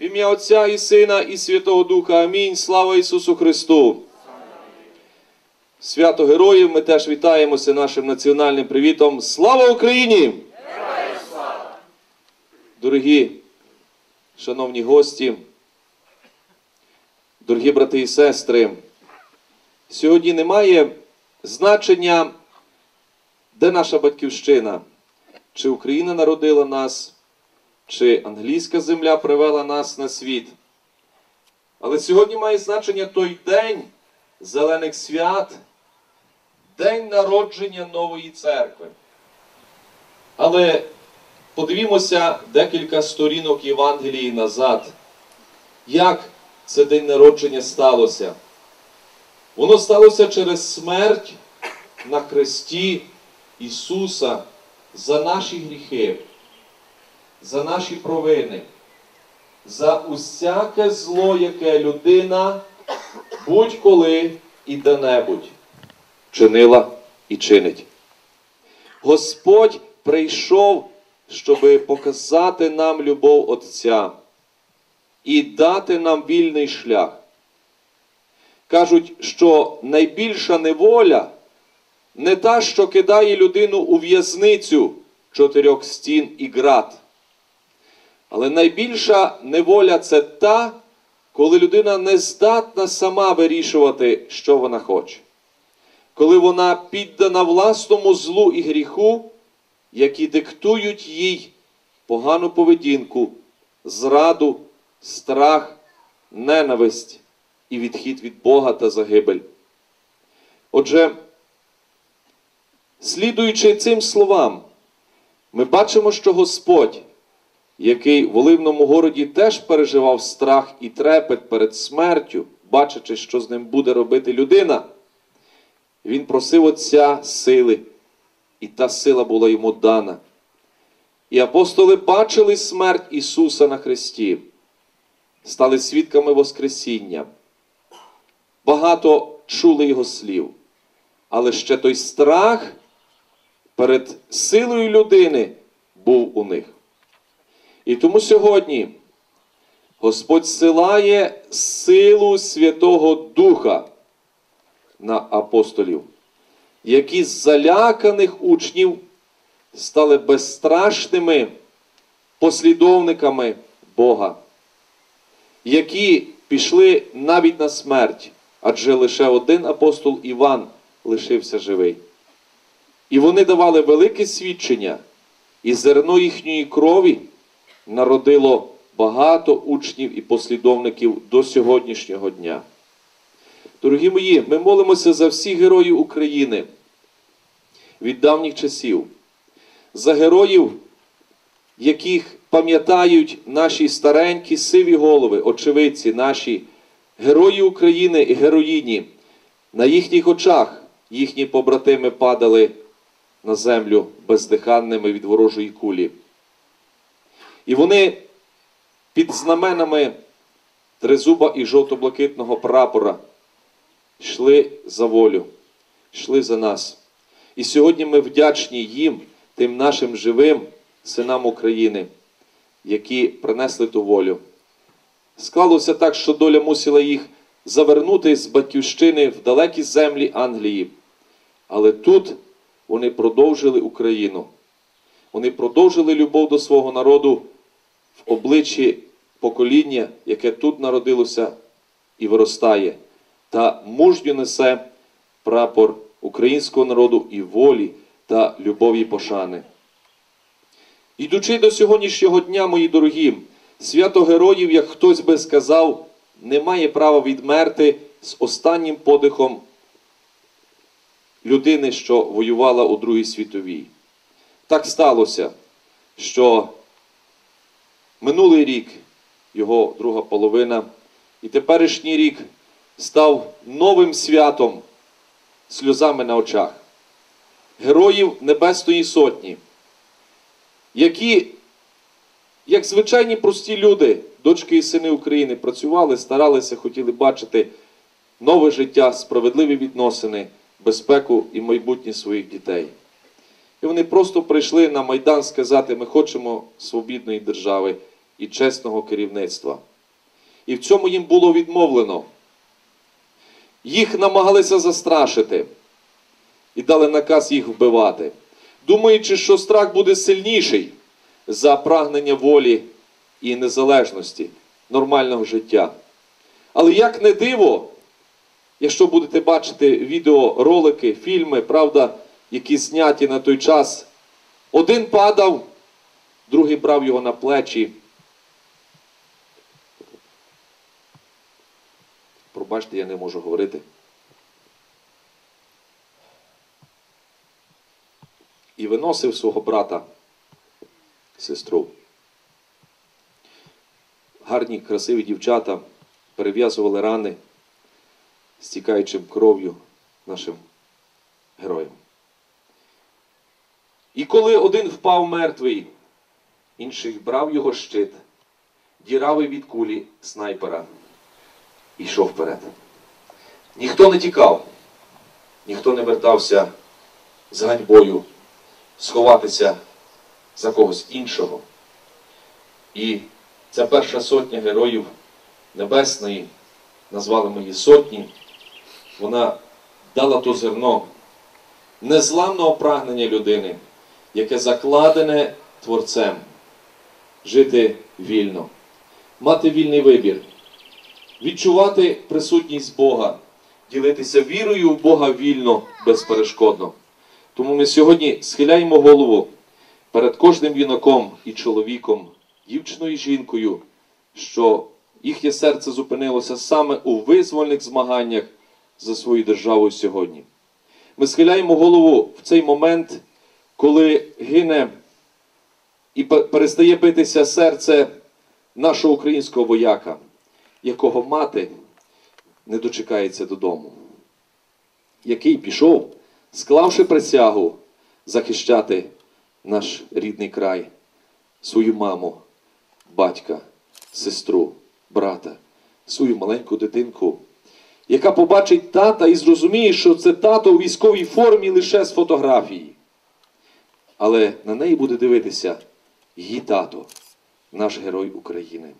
В ім'я Отця і Сина, і Святого Духа. Амінь. Слава Ісусу Христу! Свято Героїв ми теж вітаємося нашим національним привітом. Слава Україні! Дорогі, шановні гості, дорогі брати і сестри, сьогодні немає значення, де наша батьківщина, чи Україна народила нас, чи англійська земля привела нас на світ. Але сьогодні має значення той день зелених свят, день народження нової церкви. Але подивімося декілька сторінок Євангелії назад. Як це день народження сталося? Воно сталося через смерть на хресті Ісуса за наші гріхи, за наші провини, за усяке зло, яке людина будь-коли і де-небудь чинила і чинить. Господь прийшов, щоб показати нам любов Отця і дати нам вільний шлях. Кажуть, що найбільша неволя не та, що кидає людину у в'язницю чотирьох стін і град. Але найбільша неволя це та, коли людина не здатна сама вирішувати, що вона хоче. Коли вона піддана власному злу і гріху, які диктують їй погану поведінку, зраду, страх, ненависть і відхід від Бога та загибель. Отже, слідуючи цим словам, ми бачимо, що Господь, який в Оливному городі теж переживав страх і трепет перед смертю, бачачи, що з ним буде робити людина, він просив Отця сили, і та сила була йому дана. І апостоли бачили смерть Ісуса на Христі, стали свідками Воскресіння. Багато чули Його слів, але ще той страх перед силою людини був у них. І тому сьогодні Господь силає силу Святого Духа на апостолів, які з заляканих учнів стали безстрашними послідовниками Бога, які пішли навіть на смерть, адже лише один апостол Іван лишився живий. І вони давали велике свідчення, і зерно їхньої крові народило багато учнів і послідовників до сьогоднішнього дня. Дорогі мої, ми молимося за всіх героїв України від давніх часів, за героїв, яких пам'ятають наші старенькі сиві голови, очевидці, наші герої України і героїні. На їхніх очах їхні побратими падали на землю бездиханними від ворожої кулі. І вони під знаменами тризуба і жовто-блакитного прапора йшли за волю, йшли за нас. І сьогодні ми вдячні їм, тим нашим живим синам України, які принесли ту волю. Склалося так, що доля мусила їх завернути з батьківщини в далекі землі Англії. Але тут вони продовжили Україну. Вони продовжили любов до свого народу в обличчі покоління, яке тут народилося і виростає, та мужньо несе прапор українського народу і волі та любові пошани. Йдучи до сьогоднішнього дня, мої дорогі, свято героїв, як хтось би сказав, не має права відмерти з останнім подихом людини, що воювала у Другій світовій. Так сталося, що минулий рік, його друга половина, і теперішній рік став новим святом сльозами на очах. Героїв Небесної Сотні, які, як звичайні прості люди, дочки і сини України, працювали, старалися, хотіли бачити нове життя, справедливі відносини, безпеку і майбутнє своїх дітей. І вони просто прийшли на Майдан сказати, ми хочемо свобідної держави і чесного керівництва. І в цьому їм було відмовлено. Їх намагалися застрашити і дали наказ їх вбивати, думаючи, що страх буде сильніший за прагнення волі і незалежності, нормального життя. Але як не диво, якщо будете бачити відеоролики, фільми, правда, які зняті на той час, один падав, другий брав його на плечі. Пробачте, я не можу говорити. І виносив свого брата, сестру. Гарні, красиві дівчата перев'язували рани, стікаючим кров'ю нашим героям. І коли один впав мертвий, інший брав його щит, діравий від кулі снайпера і йшов вперед. Ніхто не тікав, ніхто не вертався з ганьбою сховатися за когось іншого. І ця перша сотня героїв Небесної, назвали ми її сотні, вона дала то зерно незламного прагнення людини, яке закладене Творцем, жити вільно, мати вільний вибір, відчувати присутність Бога, ділитися вірою в Бога вільно, безперешкодно. Тому ми сьогодні схиляємо голову перед кожним юнаком і чоловіком, дівчиною і жінкою, що їхнє серце зупинилося саме у визвольних змаганнях за свою державу сьогодні. Ми схиляємо голову в цей момент, коли гине і перестає битися серце нашого українського вояка, якого мати не дочекається додому, який пішов, склавши присягу захищати наш рідний край, свою маму, батька, сестру, брата, свою маленьку дитинку, яка побачить тата і зрозуміє, що це тато у військовій формі лише з фотографії. Але на неї буде дивитися її тато, наш герой України.